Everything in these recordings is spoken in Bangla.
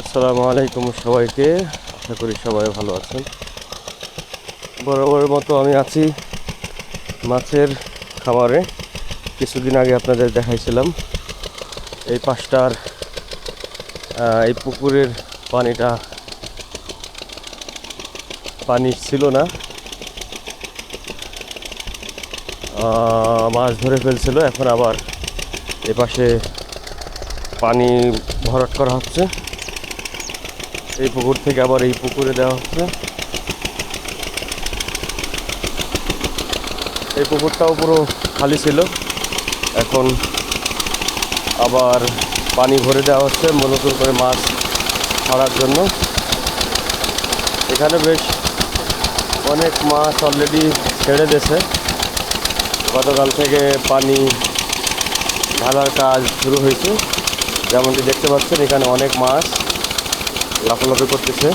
আসসালামু আলাইকুম সবাইকে। আশা করি সবাই ভালো আছেন। বরাবরের মতো আমি আছি মাছের খামারে। কিছুদিন আগে আপনাদের দেখাইছিলাম। এই পাশটার এই পুকুরের পানিটা পানি ছিল না। মাছ ধরে ফেলছিল, এখন আবার এ পাশে পানি ভরাট করা হচ্ছে। এই পুকুর থেকে আবার এই পুকুরে দেওয়া হচ্ছে। এই পুকুরটাও পুরো খালি ছিল। এখন আবার পানি ভরে দেওয়া হচ্ছে নতুন করে মাছ ছাড়ার জন্য। এখানে বেশ অনেক মাছ অলরেডি ছেড়ে দিয়েছে। গতকাল থেকে পানি ঢালার কাজ শুরু হয়েছে। যেমনটি দেখতে পাচ্ছেন, এখানে অনেক মাছ লাফালাফি করতেছে।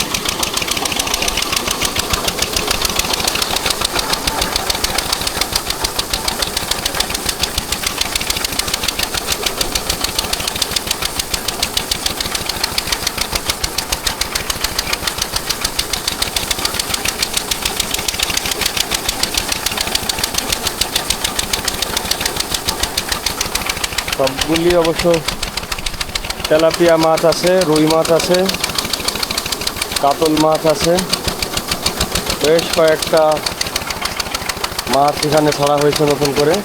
সবগুলি অবশ্য তেলাপিয়া মাছ আছে রুই মাছ আছে। কাতল মাছ আছে। বেশ কয়েকটা মাছ এখানে ছড়া হয়েছে নতুন করে।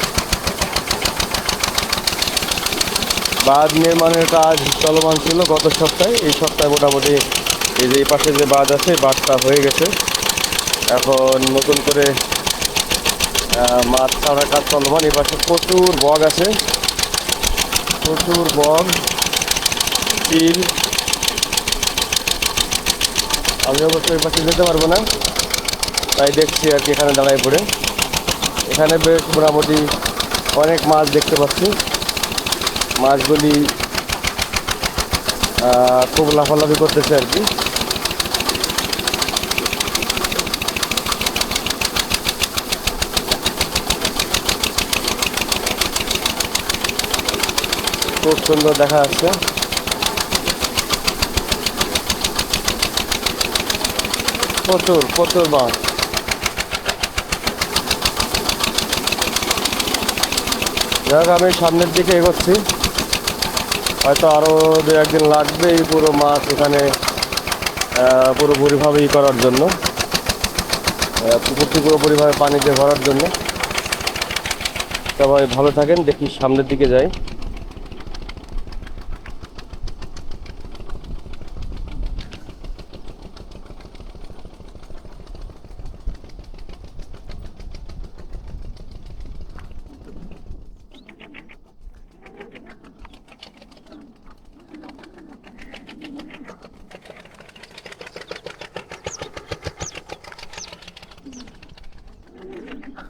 বাঁধ নির্মাণের কাজ চলমান ছিল গত সপ্তাহে। এই সপ্তাহে মোটামুটি এই যে এই পাশে যে বাঁধ আছে বাঁধটা হয়ে গেছে। এখন নতুন করে মাছ ছাড়ার কাজ চলমান। এই পাশে প্রচুর বগ আছে। প্রচুর বগ চিল আমি অবশ্য এই পাশে যেতে পারব না। তাই দেখছি আর কি এখানে দাঁড়ায় পড়ে। এখানে বেশ মোটামুটি অনেক মাছ দেখতে পাচ্ছি। মাছগুলি খুব লাফালাফি করতেছে আর কি। খুব সুন্দর দেখা যাচ্ছে। প্রচুর প্রচুর মাছ যাক, আমি সামনের দিকে এগোচ্ছি। হয়তো আরও দু একদিন লাগবে এই পুরো মাছ এখানে পুরোপুরিভাবে ই করার জন্য। পুকুরটি পুরোপুরিভাবে পানিতে ভরার জন্য। সবাই ভালো থাকেন, দেখি সামনের দিকে যাই।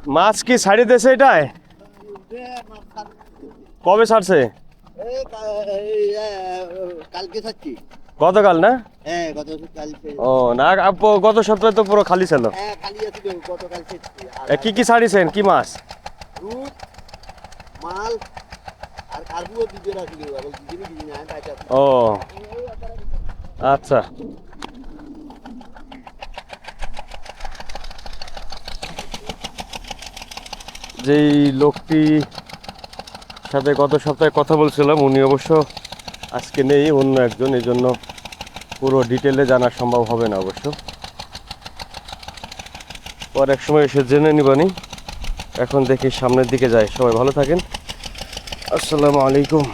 মাছ কি ছাড়ি দিয়েছে এটায় কবে ছাড়ছে? গতকাল না? হ্যাঁ ও না আপ- গত সপ্তাহে তো পুরো খালি ছিল। হ্যাঁ কি কি ছাড়িছেন? কি মাছ? ও মাল আর কার্বুও দুধের আছে এবং দুদিনই দিদি না পাইতে ও আচ্ছা যেই লোকটি সাথে গত সপ্তাহে কথা বলছিলাম, উনি অবশ্য আজকে নেই, অন্য একজন এই জন্য পুরো ডিটেলে জানা সম্ভব হবে না অবশ্য। পর এক সময় এসে জেনে নিবানি। এখন দেখি সামনের দিকে যায়। সবাই ভালো থাকেন। আসসালামু আলাইকুম।